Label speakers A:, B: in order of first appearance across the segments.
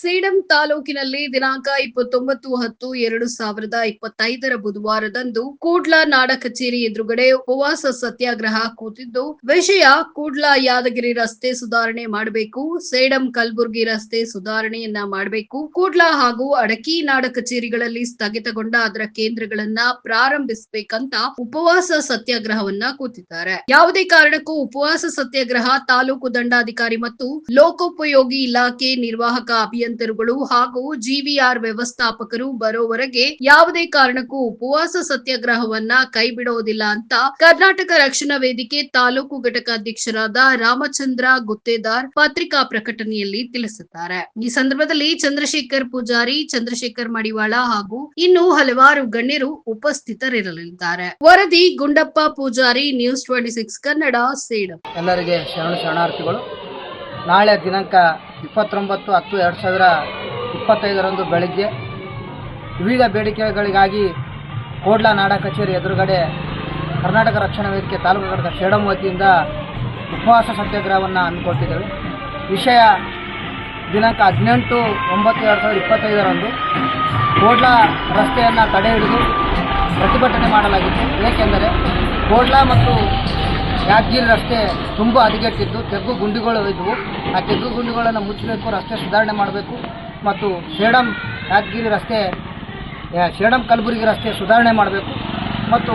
A: ಸೇಡಂ ತಾಲೂಕಿನಲ್ಲಿ ದಿನಾಂಕ ಇಪ್ಪತ್ತೊಂಬತ್ತು ಹತ್ತು ಎರಡು ಸಾವಿರದ ಇಪ್ಪತ್ತೈದರ ಬುಧವಾರದಂದು ಕೂಡ್ಲ ನಾಡ ಕಚೇರಿ ಎದುರುಗಡೆ ಉಪವಾಸ ಸತ್ಯಾಗ್ರಹ ಕೂತಿದ್ದು, ವಿಷಯ ಕೂಡ್ಲ ಯಾದಗಿರಿ ರಸ್ತೆ ಸುಧಾರಣೆ ಮಾಡಬೇಕು, ಸೇಡಂ ಕಲಬುರ್ಗಿ ರಸ್ತೆ ಸುಧಾರಣೆಯನ್ನ ಮಾಡಬೇಕು, ಕೂಡ್ಲ ಹಾಗೂ ಅಡಕಿ ನಾಡ ಕಚೇರಿಗಳಲ್ಲಿ ಸ್ಥಗಿತಗೊಂಡ ಅದರ ಕೇಂದ್ರಗಳನ್ನ ಪ್ರಾರಂಭಿಸಬೇಕಂತ ಉಪವಾಸ ಸತ್ಯಾಗ್ರಹವನ್ನ ಕೂತಿದ್ದಾರೆ. ಯಾವುದೇ ಕಾರಣಕ್ಕೂ ಉಪವಾಸ ಸತ್ಯಾಗ್ರಹ ತಾಲೂಕು ದಂಡಾಧಿಕಾರಿ ಮತ್ತು ಲೋಕೋಪಯೋಗಿ ಇಲಾಖೆ ನಿರ್ವಾಹಕ ಅಭಿಯಂತರುಗಳು ಹಾಗೂ ಜಿವಿಆರ್ ವ್ಯವಸ್ಥಾಪಕರು ಬರೋವರೆಗೆ ಯಾವುದೇ ಕಾರಣಕ್ಕೂ ಉಪವಾಸ ಸತ್ಯಾಗ್ರಹವನ್ನ ಕೈಬಿಡೋದಿಲ್ಲ ಅಂತ ಕರ್ನಾಟಕ ರಕ್ಷಣಾ ವೇದಿಕೆ ತಾಲೂಕು ಘಟಕ ಅಧ್ಯಕ್ಷರಾದ ರಾಮಚಂದ್ರ ಗುತ್ತೇದಾರ್ ಪತ್ರಿಕಾ ಪ್ರಕಟಣೆಯಲ್ಲಿ ತಿಳಿಸಿದ್ದಾರೆ. ಈ ಸಂದರ್ಭದಲ್ಲಿ ಚಂದ್ರಶೇಖರ್ ಪೂಜಾರಿ, ಚಂದ್ರಶೇಖರ್ ಮಡಿವಾಳ ಹಾಗೂ ಇನ್ನು ಹಲವಾರು ಗಣ್ಯರು ಉಪಸ್ಥಿತರಿರಲಿದ್ದಾರೆ. ವರದಿ Gundappa Pujari news twenty six Kannada, Sedam.
B: ಎಲ್ಲರಿಗೆ ಶರಣ ಶರಣಾರ್ಥಿಗಳು, ನಾಳೆ ದಿನಾಂಕ ಇಪ್ಪತ್ತೊಂಬತ್ತು ಹತ್ತು ಎರಡು ಸಾವಿರ ಇಪ್ಪತ್ತೈದರಂದು ಬೆಳಗ್ಗೆ ವಿವಿಧ ಬೇಡಿಕೆಗಳಿಗಾಗಿ ಕೋಡ್ಲಾ ನಾಡ ಕಚೇರಿ ಎದುರುಗಡೆ ಕರ್ನಾಟಕ ರಕ್ಷಣಾ ವೇದಿಕೆ ತಾಲೂಕು ಘಟಕ ಶೇಡಂ ವತಿಯಿಂದ ಉಪವಾಸ ಸತ್ಯಾಗ್ರಹವನ್ನು ಹಮ್ಮಿಕೊಟ್ಟಿದ್ದೇವೆ. ವಿಷಯ ದಿನಾಂಕ ಹದಿನೆಂಟು ಒಂಬತ್ತು ಎರಡು ಸಾವಿರದ ಇಪ್ಪತ್ತೈದರಂದು ಕೋಡ್ಲಾ ರಸ್ತೆಯನ್ನು ತಡೆ ಹಿಡಿದು ಪ್ರತಿಭಟನೆ ಮಾಡಲಾಗಿತ್ತು. ಏಕೆಂದರೆ ಕೋಡ್ಲಾ ಮತ್ತು ಯಾದಗಿರಿ ರಸ್ತೆ ತುಂಬ ಹದಗೆಟ್ಟಿದ್ದು, ತೆಗ್ಗು ಗುಂಡಿಗಳು ಇದ್ದವು ಆ ತೆಗ್ಗು ಗುಂಡಿಗಳನ್ನು ಮುಚ್ಚಬೇಕು ರಸ್ತೆ ಸುಧಾರಣೆ ಮಾಡಬೇಕು. ಮತ್ತು ಸೇಡಂ ಯಾದಗಿರಿ ರಸ್ತೆ ಸೇಡಂ ಕಲಬುರಗಿ ರಸ್ತೆ ಸುಧಾರಣೆ ಮಾಡಬೇಕು. ಮತ್ತು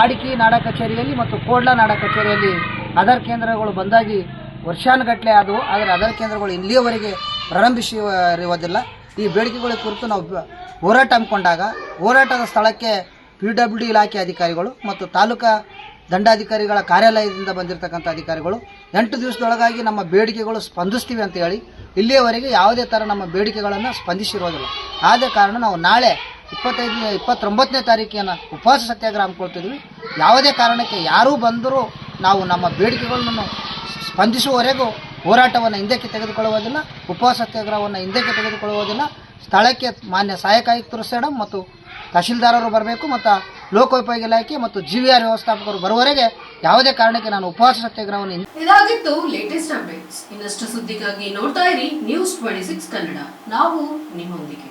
B: ಆಡಿಕಿ ನಾಡ ಕಚೇರಿಯಲ್ಲಿ ಮತ್ತು ಕೋಡ್ಲ ನಾಡ ಕಚೇರಿಯಲ್ಲಿ ಆಧಾರ್ ಕೇಂದ್ರಗಳು ಬಂದಾಗಿ ವರ್ಷಾನುಗಟ್ಟಲೆ ಆದವು. ಆದರೆ ಆಧಾರ್ ಕೇಂದ್ರಗಳು ಇಲ್ಲಿಯವರೆಗೆ ಪ್ರಾರಂಭಿಸಿರುವುದಿಲ್ಲ. ಈ ಬೇಡಿಕೆಗಳ ಕುರಿತು ನಾವು ಹೋರಾಟ ಹಮ್ಮಿಕೊಂಡಾಗ ಹೋರಾಟದ ಸ್ಥಳಕ್ಕೆ ಪಿ ಡಬ್ಲ್ಯೂ ಡಿ ಇಲಾಖೆ ಅಧಿಕಾರಿಗಳು ಮತ್ತು ತಾಲೂಕಾ ದಂಡಾಧಿಕಾರಿಗಳ ಕಾರ್ಯಾಲಯದಿಂದ ಬಂದಿರತಕ್ಕಂಥ ಅಧಿಕಾರಿಗಳು, ಎಂಟು ದಿವಸದೊಳಗಾಗಿ ನಮ್ಮ ಬೇಡಿಕೆಗಳು ಸ್ಪಂದಿಸ್ತೀವಿ ಅಂತ ಹೇಳಿ ಇಲ್ಲಿಯವರೆಗೆ ಯಾವುದೇ ಥರ ನಮ್ಮ ಬೇಡಿಕೆಗಳನ್ನು ಸ್ಪಂದಿಸಿರೋದಿಲ್ಲ. ಆದ ಕಾರಣ ನಾವು ನಾಳೆ ಇಪ್ಪತ್ತೈದನೇ, ಇಪ್ಪತ್ತೊಂಬತ್ತನೇ ತಾರೀಕಿನ ಉಪವಾಸ ಸತ್ಯಾಗ್ರಹ ಹಮ್ಮಿಕೊಳ್ತಿದ್ವಿ ಯಾವುದೇ ಕಾರಣಕ್ಕೆ ಯಾರೂ ಬಂದರೂ ನಾವು ನಮ್ಮ ಬೇಡಿಕೆಗಳನ್ನು ಸ್ಪಂದಿಸುವವರೆಗೂ ಹೋರಾಟವನ್ನು ಹಿಂದಕ್ಕೆ ತೆಗೆದುಕೊಳ್ಳುವುದಿಲ್ಲ, ಉಪವಾಸ ಸತ್ಯಾಗ್ರಹವನ್ನು ಹಿಂದಕ್ಕೆ ತೆಗೆದುಕೊಳ್ಳುವುದಿಲ್ಲ. ಸ್ಥಳಕ್ಕೆ ಮಾನ್ಯ ಸಹಾಯಕ ಆಯುಕ್ತರು ಸೇಡಮ್ ಮತ್ತು ತಹಶೀಲ್ದಾರರು ಬರಬೇಕು ಮತ್ತು ಲೋಕೋಪಯೋಗಿ ಇಲಾಖೆ ಮತ್ತು ಜಿವಿಆರ್ ವ್ಯವಸ್ಥಾಪಕರು ಬರುವವರೆಗೆ ಯಾವುದೇ ಕಾರಣಕ್ಕೆ ನಾನು ಉಪವಾಸ ಸತ್ಯಾಗ್ರಹವನ್ನು
A: ಇದಾಗಿತ್ತು ಲೇಟೆಸ್ಟ್ ಅಪ್ಡೇಟ್ಸ್ ಇನ್ನಷ್ಟು ಸುದ್ದಿಗಾಗಿ ನೋಡ್ತಾ ಇರಿ ನ್ಯೂಸ್ ಟ್ವೆಂಟಿ ಸಿಕ್ಸ್ ಕನ್ನಡ. ನಾವು ನಿಮ್ಮೊಂದಿಗೆ.